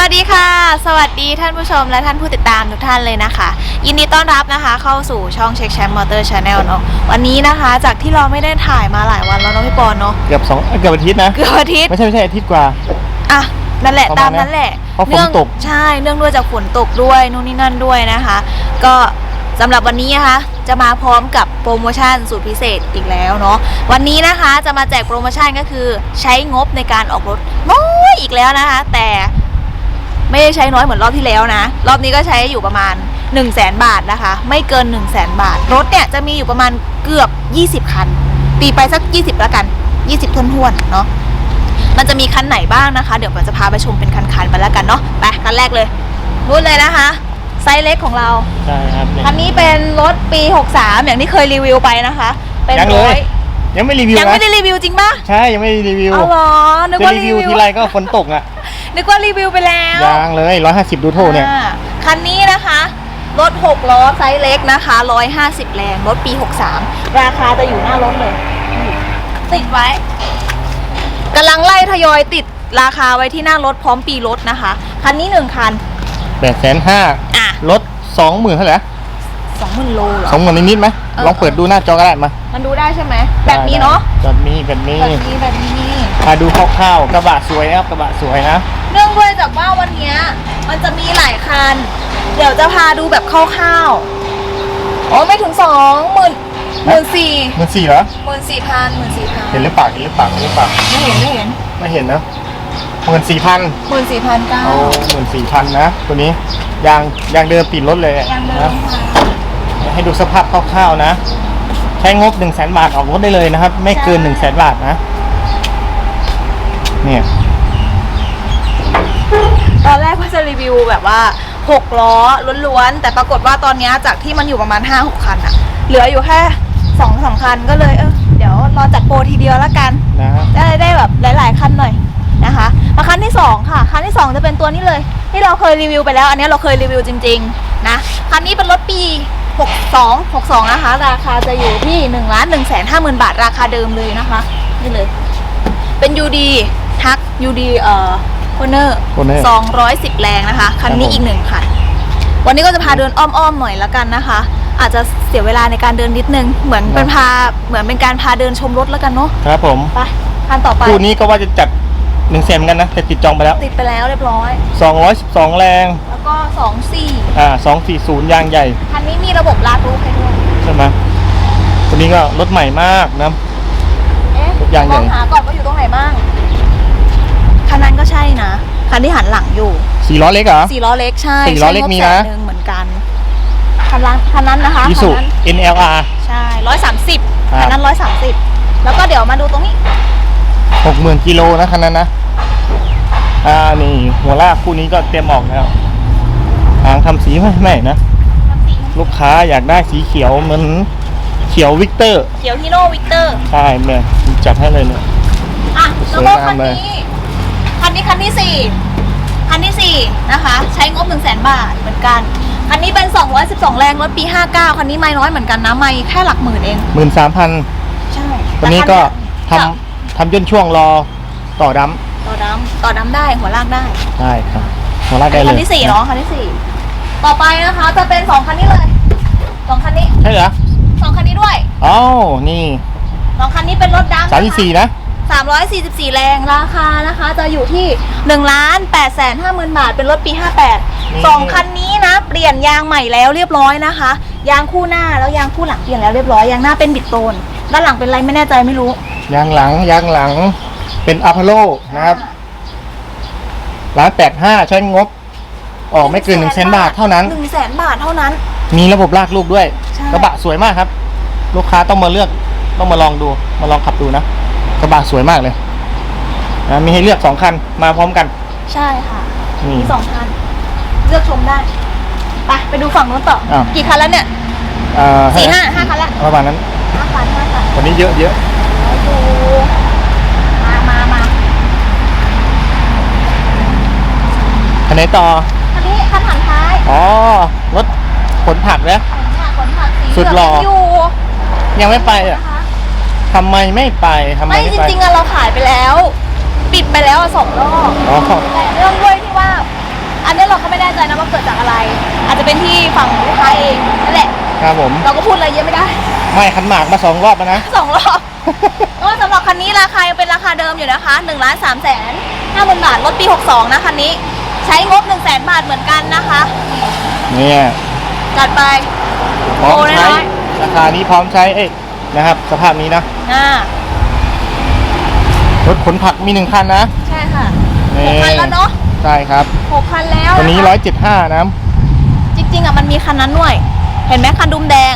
วัสดีค่ะ สวัสดีท่านผู้ชมและท่านผู้ติดตามทุกท่านเลยนะคะ ยินดีต้อนรับนะคะ เข้าสู่ช่องเช็คแชมป์มอเตอร์ชาแนลเนาะวันนี้นะคะ จากที่เราไม่ได้ถ่ายมาหลายวันแล้วเนาะพี่ปอนเนาะเกือบสองเกือบอาทิตย์นะเกือบอาทิตย์ไม่ใช่ไม่ใช่อาทิตย์กว่าอะนั่นแหละประตามาณมนั้นแหละเพราะฝนนื่องตกใช่เนื่องด้วยจากฝนตกด้วยนู่นนี่นั่นด้วยนะคะ ก็สำหรับวันนี้นะคะจะมาพร้อมกับโปรโมชั่นสุดพิเศษอีกแล้วเนาะวันนี้นะคะจะมาแจกโปรโมชั่นก็คือใช้งบในการออกรถน้อยอีกแล้วนะคะ แต่ ไม่ได้ใช้น้อยเหมือนรอบที่แล้วนะ รอบนี้ก็ใช้อยู่ประมาณ 1 0 0 0 0แบาทนะคะ ไม่เกิน 1 0 0 0 0แบาท รถเนี่ยจะมีอยู่ประมาณเกือบ 20 คัน ตีไปสัก 20แล้วกัน 20ทวนๆเนาะ มันจะมีคันไหนบ้างนะคะ เดี๋ยวผมจะพาไปชมเป็นคันๆไปแล้วกันเนาะ ไปคันแรกเลยรุ่นเลยนะคะไซส์เล็กของเราใช่ครับเนี่ยคันนี้เป็นรถปี 63 อย่างที่เคยรีวิวไปนะคะ เป็นยังเลร้อยยยังไม่รีวิวยังนะไม่ได้รีวิวจริงปะใช่ยังไม่ได้รีวิวเอาเหรอนึกจะว่ารีรีวิววิวทีไรก็ฝนตกอะ นึกว่ารีวิวไปแล้วยังเลยร้อยห้าสิบดูโทเนี่ย อ่าคันนี้นะคะ รถ 6 ล้อไซส์เล็กนะคะ 150 แรง รถปี 63 ราคาจะอยู่หน้ารถเลยติดไว้กำลังไล่ทยอยติดราคาไว้ที่หน้ารถพร้อมปีรถนะคะ คันนี้ 1 คัน แปดแสนห้าอะ ลดสองหมื่นเท่าไหร่สองหมื่นโลเหรอ สองหมื่นนิดๆไหมเออ ลองเปิดดูหน้าจอก็ได้มามันดูได้ใช่ไหม แบบนี้เนาะ แบบนี้แบบนี้ แบบนี้แบบนี้ มาดูคร่าวๆกระบะสวยนะครับกระบะสวยนะเนื่องด้วยจากว่าวันเนี้ยมันจะมีหลายคัน เดี๋ยวจะพาดูแบบคร่าวๆอ๋อไม่ถึงสองหมื่นหมื่นสี่หมื่นสี่เหรอหมื่นสี่พันหมื่นสี่พันเห็นหรือเปล่าเห็นหรือเปล่าเห็นหรือเปล่าไม่เห็นไม่เห็นไม่เห็นนะหมื่นสี่พันหมื่นสี่พันเก้าเอาหมื่นสี่พันนะ ตัวนี้ยางยางเดิมปิดรถเลยยางเดินะมค่ะให้ดูสภาพคร่าวๆนะ ใช้งบ1 0 0 0 0แบาทออกรถได้เลยนะครับ ไม่เกิน1 0 0 0 0แบาทนะ เนี่ย ตอนแรกว่าจะรีวิวแบบว่า 6 ล้อล้วนๆ แต่ปรากฏว่าตอนเนี้ยจากที่มันอยู่ประมาณ 5 6 คันอะเหลืออยู่แค่2องสามคันก็เลยเออเดี๋ยวรอจัดโปรทีเดียวแล้วกันนะฮะได้ได้แบบหลาย ๆ คันหน่อยนะคะมาคันที่ 2 ค่ะ คันที่ 2 จะเป็นตัวนี้เลย ที่เราเคยรีวิวไปแล้ว อันนี้เราเคยรีวิวจริง ๆ นะ คันนี้เป็นรถปี 62 62 นะคะ ราคาจะอยู่ที่1ล้าน1แสน5หมื่นบาทราคาเดิมเลยนะคะ นี่เลย เป็น UD ทัก UD เอ่อโคเนอร์ Corner 210แรงนะคะ คันนี้ครับผม อีกหนึ่งคัน วันนี้ก็จะพาเดินอ้อมๆหน่อยละกันนะคะ อาจจะเสียเวลาในการเดินนิดนึง เหมือนเป็นพาเหมือนเป็นการพาเดินชมรถแล้วกันเนาะครับผมไปคันต่อไป คู่นี้ก็ว่าจะจัด1นึ่งแสนเหมือนกันนะแต่ติดจองไปแล้ว ติดไปแล้วเรียบร้อย 212 แรง แล้วก็สองสี่อ่า 240 ยางใหญ่คันนี้มีระบบลากลูกให้ด้วย ใช่ไหมตัวนี้ก็รถใหม่มากนะ เอ๊ะทุกอย่างใหญ่ลองหาก่อนว่าอยู่ตรงไหนบ้าง คันนั้นก็ใช่นะ คันที่หันหลังอยู่สี่ล้อเล็กเหรอ สี่ล้อเล็กใช่สี่ล้อเล็กใช้งบมีนะแสหนึ่งเหมือนกันคันนั้นคันนั้นนะคะอิคัสุนนั้น NLR ใช่ร้อยสามสิบครับ คันนั้นร้อยสามสิบแล้วก็เดี๋ยวมาดูตรงนี้60,000กิโลนะคันนั้นนะ อ่านี่หัวลากคู่นี้ก็เตรียมออกแล้วหางทำสีไม่ไม่นะ ลูกค้าอยากได้สีเขียวเหมือนเขียววิกเตอร์ เขียวฮีโน่วิกเตอร์ ใช่เนี่ยจัดให้เลยเนี่ย อะสแล้ววยก็งามคันเลยนี้คั นนี้คันที่สี่คันที่สี่นะคะ ใช้งบหนึ่งแสนบาทเหมือนกัน คันนี้เป็น 212 แรงรถปี 59 คันนี้ไม่น้อยเหมือนกันนะไม่แค่หลักหมื่นเอง หมื่นสามพันใช่ตัวนี้ก็ทำจะทำย่นช่วงรอต่อดัมต่อดำต่อดำได้หัวลากได้ ใช่ครับหัวลากได้เลยคันที่สี่เนาะคันที่สี่ต่อไปนะคะจะเป็นสองคันนี้เลยสองคันนี้ใช่เหรอสองคันนี้ด้วย อ้าวนี่สองคันนี้เป็นรถดำสามสี่นะ สามร้อยสี่สิบสี่แรงราคานะคะ จะอยู่ที่หนึ่งล้านแปดแสนห้าหมื่นบาท เป็นรถปีห้าแปดนี่สองคันนี้นะ เปลี่ยนยางใหม่แล้วเรียบร้อยนะคะ ยางคู่หน้าแล้วยางคู่หลังเปลี่ยนแล้วเรียบร้อย ยางหน้าเป็นบิดโตน ด้านหลังเป็นอะไรไม่แน่ใจไม่รู้ ยางหลังยางหลังเป็นอัพโลนะครับร้านแปดห้าใช้งบ ออกไม่เกินหนึ่งแสนบาทเท่านั้นหนึ่งแสนบาทเท่านั้น มีระบบลากลูกด้วยใช่กระบะสวยมากครับ ลูกค้าต้องมาเลือก ต้องมาลองดู มาลองขับดูนะ กระบะสวยมากเลยนะมีให้เลือกสองคันมาพร้อมกัน ใช่ค่ะนี่มีสองคัน เลือกชมได้ไปไปดูฝั่งนู้นต่ออ้าวกี่คันแล้วเนี่ยอ่าสี่ห้าห้าคันละประมาณนั้นห้าคันห้าคันวันนี้เยอะเยอะไปดูมามามาคันไหนต่อคันนี้คันหันท้ายอ๋อรถขนผักนะขนผักขนผักสีสุดหล่อเงอยู่ยังไม่ไปอะนะคะ ทำไมไม่ไปทำไมไม่ไม่จไปริงๆอะเราขายไปแล้ว ปิดไปแล้วอะสองรอบอ๋อแต่เรื่องด้วยที่ว่า อันนี้เราก็ไม่แน่ใจนะว่าเกิดจากอะไร อาจจะเป็นที่ฝั่งลูกค้าเองนั่นแหละ ครับผม เราก็พูดอะไรเยอะไม่ได้ ไม่ขันหมากมาสองรอบแล้วนะ สองรอบ ก็สำหรับคันนี้ราคายังเป็นราคาเดิมอยู่นะคะ1นึ่งล้านสามแสนห้าหมื่นบาทรถปี 62 นะคันนี้ ใช้งบ1นึ่งแสนบาทเหมือนกันนะคะนี่เนี่ยจัดไป พร้อมโอ้ใช้น้อย ราคานี้พร้อมใช้เอ้ยนะครับ สภาพนี้นะ อ่ารถขนผักมีหนึ่งคันนะใช่ค่ะนี่หกคันแล้วเนาะใช่ครับหกคันแล้วตัวนี้ะคะร้อยเจ็ดห้านะจริงๆอะมันมีคันนั้นด้วย เห็นไหมคันดุมแดง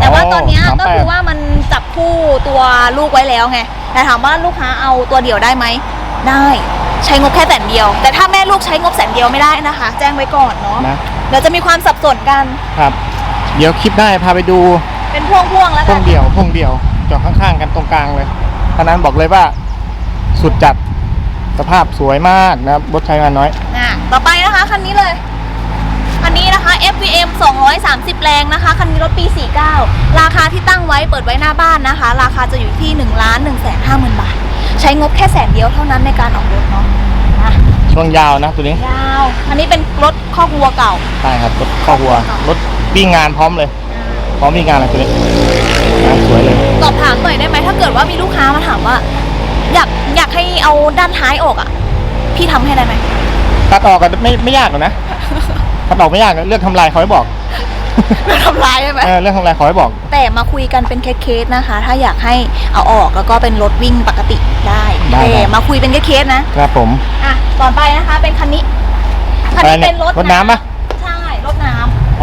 แต่ว่าตอนเนี้ยอ๋อก็คือว่ามันจับคู่ตัวลูกไว้แล้วไงแต่ถามว่าลูกค้าเอาตัวเดียวได้ไหมได้ใช้งบแค่แสนเดียว แต่ถ้าแม่ลูกใช้งบแสนเดียวไม่ได้นะคะ แจ้งไว้ก่อนเนาะนะเดี๋ยวจะมีความสับสนกันครับ เดี๋ยวคลิปได้พาไปดู เป็นพ่วงๆแล้วพกังนเดี่ยวพงเดี่ยว จอดข้างๆกันตรงกลางเลยท่านั้นบอกเลยว่าสุดจัดสภาพสวยมากนะครับรถใช้งานน้อย อะต่อไปนะคะคันนี้เลย คันนี้นะคะ FVM 230 แรงนะคะ คันนี้รถปี 49 ราคาที่ตั้งไว้เปิดไว้หน้าบ้านนะคะ ราคาจะอยู่ที่1ล้าน1แสนห้าหมื่นบาท ใช้งบแค่แสนเดียวเท่านั้นในการออกรถเนาะอะช่วงยาวนะตัวนี้ยาว อันนี้เป็นรถคอกวัวเก่า ใช่ครับรถข้อหัวรถวิ่งงานพร้อมเลย พร้อมวิ่งงานอะไรตัวนี้นะสวยเลยสอบถามหน่อยได้ไหมถ้าเกิดว่ามีลูกค้ามาถามว่า อยากอยากให้เอาด้านท้ายออกอะ พี่ทำให้ได้ไหมตัดออกกันไม่ไม่ยากหรอกนะตัดออกไม่ยากนะเลือกทำลายเขาให้บอกไม่ทำลายใช่ไหมเออเรื่องทำลายเขาให้บอก แต่มาคุยกันเป็นเคสๆนะคะ ถ้าอยากให้เอาออกแล้วก็เป็นรถวิ่งปกติได้ได้แต่ได้มาคุยเป็นเคสๆนะครับผม อะต่อไปนะคะ เป็นคันนี้คันนี้อะไรเนี่ยเป็นรถรถน้ำปะใช่รถน้โ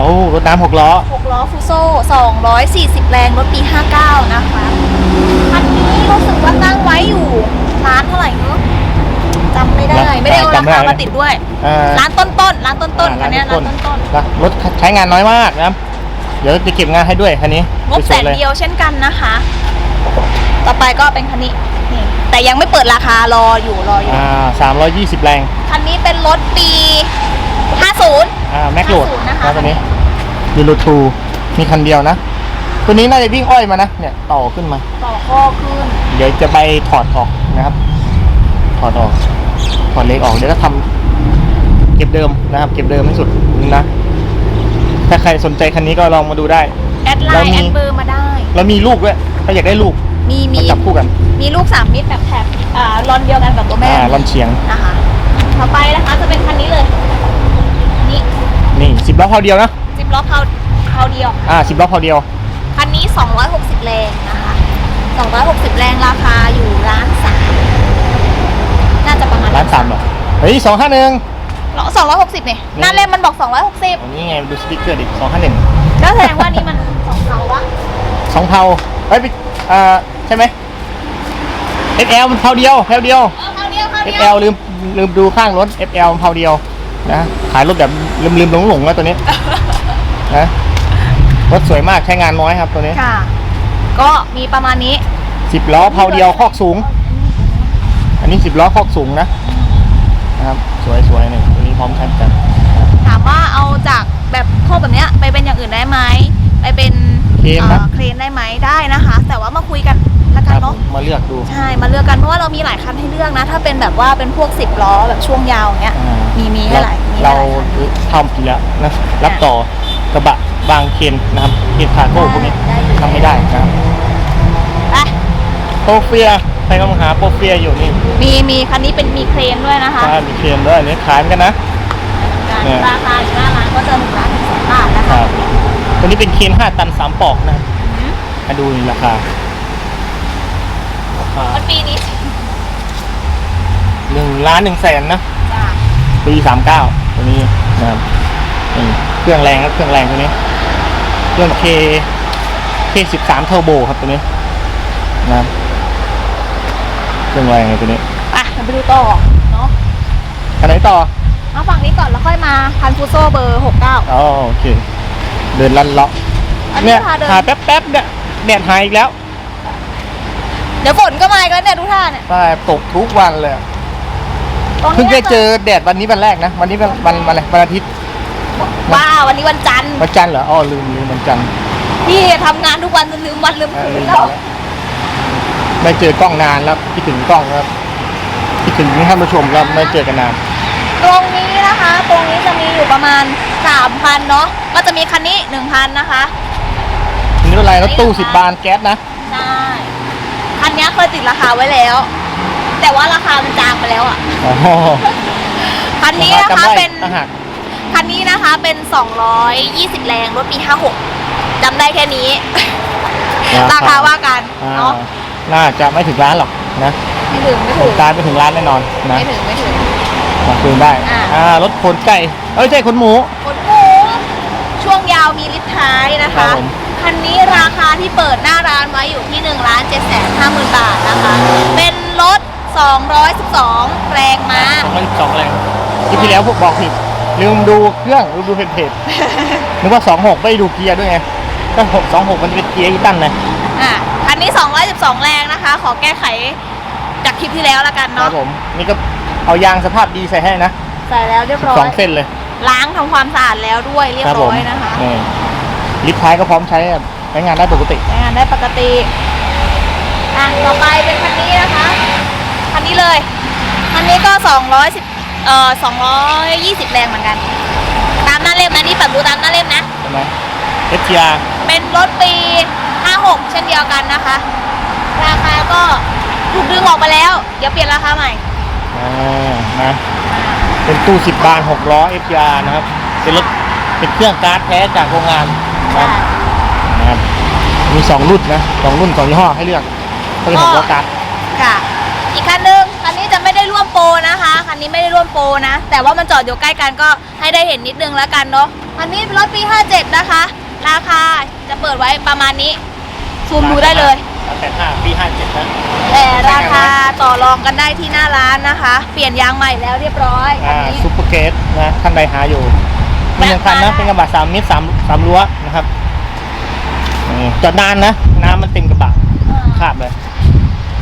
อ้รถน้ำหกล้อำ6ล้อฟูโซ่240 แรงรถปี 59 นะคะคันนี้รู้สึกว่าตั้งไว้อยู่ร้านเท่าไหร่เนอะจำไม่ได้ร้านไม่ได้เอาราจำไม่คาได้มาติดด้วย เอ่อ ร้านต้นๆร้านต้นๆคันเนี้ยร้านต้นๆนะรถใช้งานน้อยมากนะครับ เดี๋ยวจะเก็บงานให้ด้วยคันนี้งบแสสวนๆเลยเดียวเช่นกันนะคะ ต่อไปก็เป็นคันนี้นี่แต่ยังไม่เปิดราคารออยู่รออยู่อ่าสามร้อยยี่สิบแรง คันนี้เป็นรถปี 50อ่าแม็กโหลด50นะคะนะตัวนี้ยูโรทูมีคันเดียวนะ ตัวนี้น่าจะวิ่งอ้อยมานะ เนี่ย ต่อขึ้นมา ต่อข้อขึ้น เดี๋ยวจะไปถอดออกนะครับ ถอดออก ถอดเล็กออก เดี๋ยวก็ทำเก็บเดิมนะครับ เก็บเดิมให้สุดนะ ถ้าใครสนใจคันนี้ก็ลองมาดูได้ แอดไลแล้วน์ มี แอดเบอร์มาได้ แล้วมีลูกด้วย ถ้าอยากได้ลูกมีมี มาจับคู่กัน มีลูกสามมิตรแบบแถบอ่ารอนเดียวกันกับตัวแม่อ่าลอนเฉียง นะคะ ต่อไปนะคะจะเป็นคันนี้เลย นี่นี่สิบล้อพอเดียวนะจิบล้อเพาเพาเดียว อ่าสิบล้อพอเดียว คันนี้ 260 แรงนะคะ 260 แรงราคาอยู่ร้านสามน่าจะประมาณร้านสามเหรอเฮ้ยสองห้าหนึ่งสองร้อยหกสิบเนี่ยหน้าเล่มมันบอก 260อันนี้ไงดูสติ๊กเกอร์ดิสองห้าหนึ่งแล้วแสดงว่านี่มันสองเทาวะสองเทาเฮ้ยไปอ่าใช่ไหม XL มันเทาเดียวเทาเดียว เออเทาเดียวเทาเดียว XL ลืมลืมดูข้างรถ FL มันเทาเดียว นะขายรถแบบลืมลืมหลงหลงๆแล้วตัวนี้นะรถสวยมากใช้งานน้อยครับตัวนี้ค่ะ ก็มีประมาณนี้สิบล้อเผาเดียวคอกสูง อันนี้สิบล้อคอกสูงนะนะครับสวยสวยหนึ่งตัวนี้พร้อมใช้กันถามว่าเอาจากแบบโคกแบบเนี้ย ไปเป็นอย่างอื่นได้ไหมไปเป็น เครนนะ อ่อเครนได้ไหมได้นะคะ แต่ว่ามาคุยกันละคกันรับเนาะ มาเลือกดูใช่ มาเลือกกันเพราะว่าเรามีหลายคันให้เลือกนะ ถ้าเป็นแบบว่าเป็นพวกสิบล้อแบบช่วงยาวอย่างเงี้ยอ่ามีมีให้หลายมีให้เราหลายคันทำอยู่แล้วนะรับต่อกระบะบางเคนนะครับเคนคาร์โก้พวกนี้ได้อยู่ ทำไม่ได้นะครับไปโปรเฟียใครกำลังหาโปรเฟียอยู่นี่มีมีคันนี้เป็นมีเครนด้วยนะคะใช่มีเคนด้วยอันนี้ขายเหมือนกันนะ เนี่ย ราคาอยู่หน้าร้านก็จะหนึ่งล้านหนึ่งแสนบาทนะคคะรับ ตัวนี้เป็นเคนห้าตันสามปอกนะครับอืมมาดูนี่ราคาราคามันปีนี้หนึ่งล้านหนึ่งแสนนะจ้ะปีสามเก้าตัวนี้นะครับนี่เครื่องแรงครับเครื่องแรงตัวนี้ เครื่อง K K สิบสามเทอร์โบครับตัวนี้นะครับเครื่องแรงเลยตัวนี้ไปเราไปดูต่อเนาะอันไหนต่อเอาฝั่งนี้ก่อนแล้วค่อยมาพันฟูโซเบอร์หกเก้าอ๋อโอเค เดินลันเลาะอันเนี่นี้ยพาเดิน หาแป๊บๆเนี่ยแดดหายอีกแล้วเดี๋ยวฝนก็มาอีกแล้วเนี่ยทุกท่านเนี่ยใช่ตกทุกวันเลยตรงเพิ่งนี้ได้เจอแดดวันนี้วันแรกนะ วันนี้วันวันวันอะไรวันอาทิตย์ว้าววันนี้วันจันทร์วันจันทร์เหรออ๋อลืมลืมวันจันทร์พี่ทำงานทุกวันจนลืมวันลืมเอคือนลืมแล้วไม่เจอกล้องนานแล้วคิดถึงกล้องครับคิดถึงท่านผู้ชมแล้วไม่เจอกันนาน ตรงนี้นะคะ ตรงนี้จะมีอยู่ประมาณ 3,000เนาะก็จะมีคันนี้1,000นะคะนี่รถอะไรรถตู้สิบบานแก๊สนะใช่คันนี้เคยติดราคาไว้แล้ว แต่ว่าราคามันจางไปแล้วอะอ๋อคันนี้นะจำคะได้เป็นต่างหากคันนี้นะคะเป็น 220 แรงรถปี 56จำได้แค่นี้ ราคาว่ากันอ่าเนาะน่าจะไม่ถึงร้านหรอกนะไม่ถึงไม่โคถึรงงการไม่ถึงร้านแน่นอนนะไม่ถึงไม่ถึงมาคืนได้อ่าอ่ารถขนไก่เอ้ยใช่ขนหมู ขนหมูช่วงยาวมีลิฟต์ท้ายนะครัคะ บผม คันนี้ราคาที่เปิดหน้าร้านไว้อยู่ที่1ล้าน7แสน5หมื่นบาทนะคะ เป็นรถ 212 แรงม้าสองพันสองแรงที่พี่แล้วพวกบอกผิดลืมดูเครื่องลืมดูเพจเพจนึกว่าสองหกไม่ได้ดูเกียร์ด้วยไงก็หกสองหกมันจะเป็นเกียร์อีตันนะ อะคันนี้ 212 แรงนะคะ ขอแก้ไขจากคลิปที่แล้วละกันครัเนาะบผม นี่ก็เอายางสภาพดีใส่ให้นะใส่แล้วเรียบร้อสอยงเส้นเลย ล้างทำความสะอาดแล้วด้วยเรียบครับผร้มอยนะคะนี่ลิฟต์ท้ายก็พร้อมใช้อะใช้งานได้ปกติ ใช้งานได้ปกติอะต่อไปเป็นคันนี้นะคะคันนี้เลยคันนี้ก็210เอ่อ220 แรงเหมือนกัน ตามหน้าเล่มนะนี่ปัดดูตามหน้าเล่มนะใช่ไหมเอทีอาร์เป็นรถปี 56 เช่นเดียวกันนะคะ ราคาก็ถูกดึงออกมาแล้ว เดี๋ยวเปลี่ยนราคาใหม่อ่านะ เป็นตู้สิบบานหกล้อ FTR นะครับ เป็นรถเป็นเครื่องการ์ดแท้จากโรงงานนะครับนะครับ มีสองรุ่นนะสองรุ่นสองยี่ห้อให้เลือกก็เป็นหกล้อการ์ดค่ะ อีกคันหนึ่งคันนี้จะไม่ได้ร่วมโปรนะคะคันนี้ไม่ได้ร่วมโปรนะ แต่ว่ามันจอดอยู่ใกล้กันก็ให้ได้เห็นนิดนึงแล้วกันเนาะคันนี้เป็นรถปี 57 นะคะ ราคาจะเปิดไว้ประมาณนี้ซูมดูได้เลย แปดห้าปีห้าเจ็ดนะ แต่ราคาต่อรองกันได้ที่หน้าร้านนะคะ เปลี่ยนยางใหม่แล้วเรียบร้อยคัอ่านนี้ ซุปเปอร์เกตนะท่านใดหาอยู่มีหนึ่งคันนะแวะมาได้เป็นกระบะสามเมตรสามสามรั้วนะครับอืมจอดนานนะ น้ำมันเต็มกระบะอ่าขาดเลย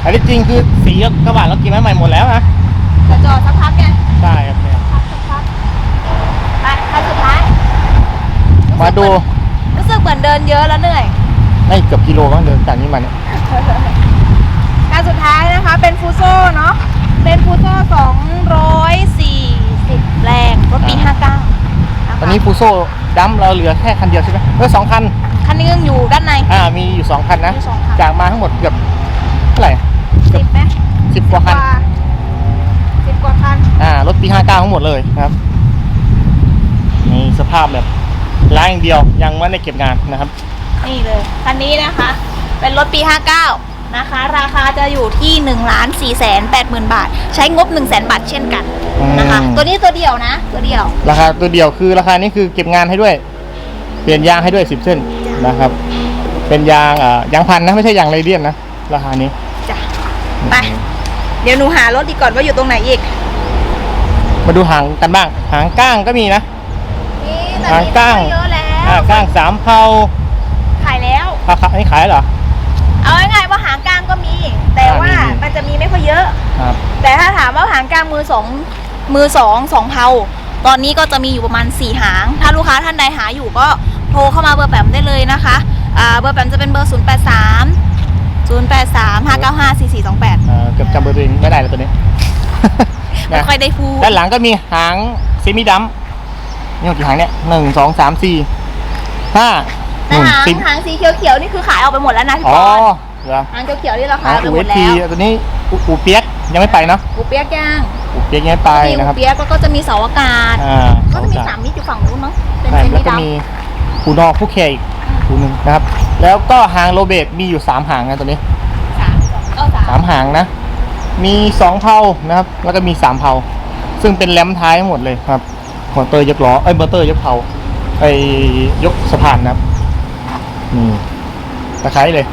อันนี้จริงคือสีกระบะเรากินมาใหม่หมดแล้วนะจะจอดสักพักไงใช่ครับเนี่ยพักสักพักไปคันสุดท้ายมาดูรู้สึกเหมือนเดินเยอะแล้วเหนื่อย ได้เกือบกิโลก็เดินจากนี้มาเนี่ย การสุดท้ายนะคะเป็นฟูโซ่เนาะเป็นฟูโซ่240 แรงรถปี 59ะคะตอนนี้ฟูโซ่ดัมเราเหลือแค่คันเดียวใช่ไหมเออสองคัน คันนี้ยังอยู่ด้านใน อ่า มีอยู่สองคันนะ มีสองคัน จากมาทั้งหมดเกือบเท่าไหร่สิบไหมสิบกว่าคัน สิบกว่าคัน อ่า รถปีห้าเก้าทั้งหมดเลยนะครับ นี่สภาพแบบล้างอย่างเดียวยังไม่ได้เก็บงานนะครับ นี่เลย คันนี้นะคะ เป็นรถปี 59 นะคะ ราคาจะอยู่ที่1ล้าน4แสน8หมื่นบาท ใช้งบ1 0 0 0 0แสนบาทเช่นกันนะคะ อืม ตัวนี้ตัวเดียวนะ ตัวเดียว ราคาตัวเดียวคือราคานี้คือเก็บงานให้ด้วย เปลี่ยนยางให้ด้วยสิบเส้นนะครับ เป็นยางอ่ายางพันนะไม่ใช่ยางเรเดียนนะราคานี้ จ้ะ ไป เดี๋ยวหนูหารถดีก่อนว่าอยู่ตรงไหนอีก มาดูหางกันบ้าง หางก้างก็มีนะ นี่แต่หางก้าง เยอะแล้วอ่าก้างสามเผาขายแล้ว ราคาอันนี้ขายเหรอ เอาง่ายๆว่าหางกลางก็มี แต่อ่าว่ามีมีมันจะมีไม่ค่อยเยอะ ครับ แต่ถ้าถามว่าหางกลางมือสองมือสองสองเผาตอนนี้ก็จะมีอยู่ประมาณสี่หาง ถ้าลูกค้าท่านใดหาอยู่ก็โทรเข้ามาเบอร์แปมได้เลยนะคะอ่าเบอร์แปมจะเป็นเบอร์ 0 8 3 0 8 3 5 9 5 4 4 2 8อ่าเกือบจำเบอร์ตัวเองไม่ได้แล้วตัวนี้ไม่นะค่อยได้พูดด้านหลังก็มีหางเซมิดัมนี่กี่หางเนี่ยหนึ่งสองสามสี่ห้าแต่หางสิบหางสีเขียวๆนี่คือขายออกไปหมดแล้วนะพี่อ๋ปออน เหรอหางเขียวๆนี่ราหาคางไปอูหมเอดสแล้ทีวตัวนี้อูอูเปียกยังไม่ไปเนาะกูเปียกย่างอูเปียกยังไม่ไปมีนะครับกูเปียกแล้วก็จะมีเสาอากาศ อ่าก็จะมีสามมิตรอยู่ฝั่งนู้นมั้งเป็นใช่เซมิแล้วก็ดำมีคูนอกผู้เคอีกคูหนึ่งนะครับ แล้วก็หางโรเบตมีอยู่สามหางนะตัวนี้สามเก้าสาสามมหางนะ มีสองเผานะครับ แล้วก็มีสามเผาซึ่งเป็นแรมท้ายหมดเลยครับมอเตอร์ยกล้อเอ้ยมอเตอร์ยกเผาไอ้ยกสะพานนะครับนี่ตะไคร้เลย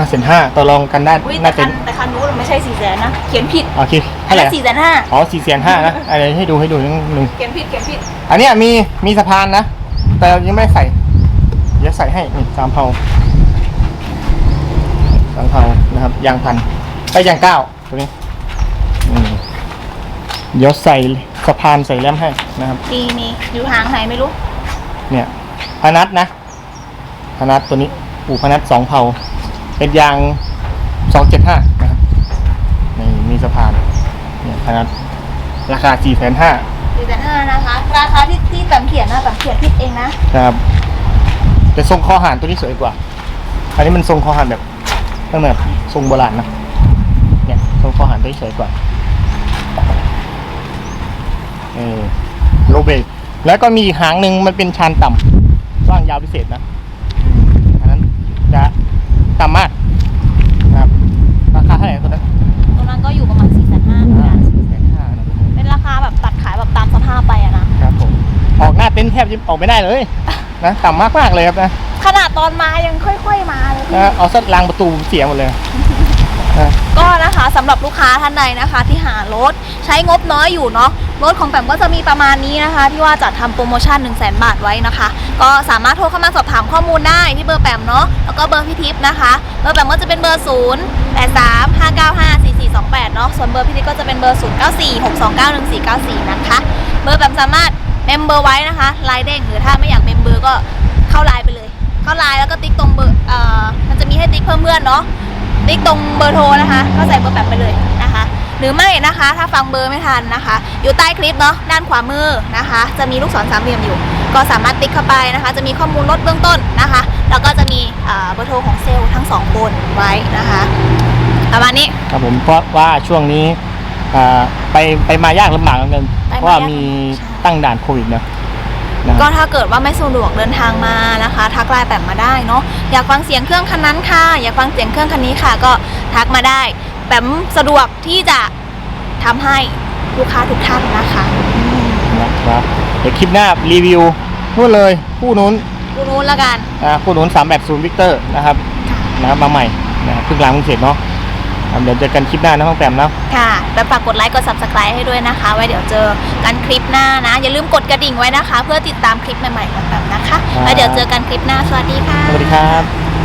ห้าเซนห้าต่อรองกันได้อุ้ยแต่น่าคัจะนแต่คันนู้นไม่ใช่สี่แสนนะ เขียนผิดโอเคอัเท่านไหร่นั้นสี่แสนห้าอ๋อสี่แสนห้านะอะไรให้ดูให้ดูนิดนึง เขียนผิดเขียนผิดอันเนี้ยมีมีสะพานนะ แต่ยังไม่ได้ใส่เดี๋ยวใส่ให้นี่สามเผาสามเผานะครับยางพันไปยางเก้าตัวนี้อืมเดี๋ยวใส่สะพานใส่แรมให้นะครับมีมีอยู่หางไหนไม่รู้เนี่ยพนัทนะพนัทตัวนี้อู่พนัทสองเผา เป็นยางสองเจ็ดห้านะครับนี่มีสะพานเนี่ยพนัทราคาสี่แสนห้าสี่แสนห้านะคะ ราคาที่ที่แปมเขียนนะแปมเขียนผิดเองนะ ครับแต่ทรงคอหานตัวนี้สวยกว่า อันนี้มันทรงคอหานแบบตั้งแบบทรงโบราณนะเนี่ยทรงคอหานตัวนี้สวยกว่าเออโลเบกแล้วก็มีอีกหางหนึ่งมันเป็นชานต่ำกว้างยาวพิเศษนะอันนั้นจะ ต่ำมากนะครับราคาเท่าไหร่ตัวนั้นตรงนั้นก็อยู่ประมาณสี่แสนห้าเหมือนกันแสนห้านะเป็นราคาแบบตัดขายแบบตามสภาพไปอะนะครับผมออกหน้าเต็นท์แทบจะออกไม่ได้เลยนะต่ำมากมากๆเลยครับนะขนาดตอนมายังค่อย ๆ มาเลยพี่นะเอาสักรางประตูเสียหมดเลย ก็นะคะสำหรับลูกค้าท่านใดนะคะ ที่หารถใช้งบน้อยอยู่เนาะรถของแปมก็จะมีประมาณนี้นะคะ ที่ว่าจัดทำโปรโมชั่น 1 0 0 0 0แบาทไว้นะคะ ก็สามารถโทรเข้ามาสอบถามข้อมูลได้ที่เบอร์แปมเนาะแล้วก็เบอร์พี่ทิพย์นะคะ เบอร์แปมก็จะเป็นเบอร์ 0 8 3 5 9 5 4 4 2 8เนาะส่วนเบอร์พี่ทิพย์ก็จะเป็นเบอร์ 0 9 4 6 2 9 1 4 9 4 นะคะ เบอร์แปมสามารถเมมเบอร์ไว้นะคะไลน์เด้งหรือถ้าไม่อยากเมมเบอร์ก็เข้าไลน์ไปเลย เข้าไลน์แล้วก็ติ๊กตรงเบอร์เอ่อมันจะมีให้ติ๊กเพิ่มเพื่อนเนาะ ติ๊กตรงเบอร์โทรนะคะก็ใส่เบอร์แบบไปเลยนะคะ หรือไม่นะคะ ถ้าฟังเบอร์ไม่ทันนะคะ อยู่ใต้คลิปเนาะด้านขวามือนะคะ จะมีลูกศรสามเหลี่ยมอยู่ ก็สามารถติ๊กเข้าไปนะคะ จะมีข้อมูลรถเบื้องต้นนะคะ แล้วก็จะมีอ่าเบอร์โทรของเซลล์ทั้งสองคนไว้นะคะประมาณนี้ครับผมเพราะว่าช่วงนี้อ่าไปไปมายากลำบากเหมือนกันไปมายากเพราะว่ามีตั้งด่านโควิดนะนะ ก็ถ้าเกิดว่าไม่สะดวกเดินทางมานะคะ ทักไลน์แบบมาได้เนาะอยากฟังเสียงเครื่องคันนั้นค่ะ อยากฟังเสียงเครื่องคันนี้ค่ะ ก็ทักมาได้แบบสะดวกที่จะทำให้ลูกค้าทุกท่านนะคะอืมนะครับเดี๋ยวคลิปหน้ารีวิวนู่นเลยคู่นู้นดูนู้นละกันอ่าคู่นู้น3แบบศูนย์วิกเตอร์นะครับนะครับมาใหม่นะครับเพิ่งล้างเพิ่งเสร็จเนาะครับเดี๋ยวเจอกันคลิปหน้านะน้องแปมเนาะค่ะ แล้วฝากกดไลค์กด subscribe ให้ด้วยนะคะ ไว้เดี๋ยวเจอกันคลิปหน้านะ อย่าลืมกดกระดิ่งไว้นะคะ เพื่อติดตามคลิปใหม่ๆของแบบนะคะ แล้วเดี๋ยวเจอกันคลิปหน้า สวัสดีค่ะ สวัสดีครับ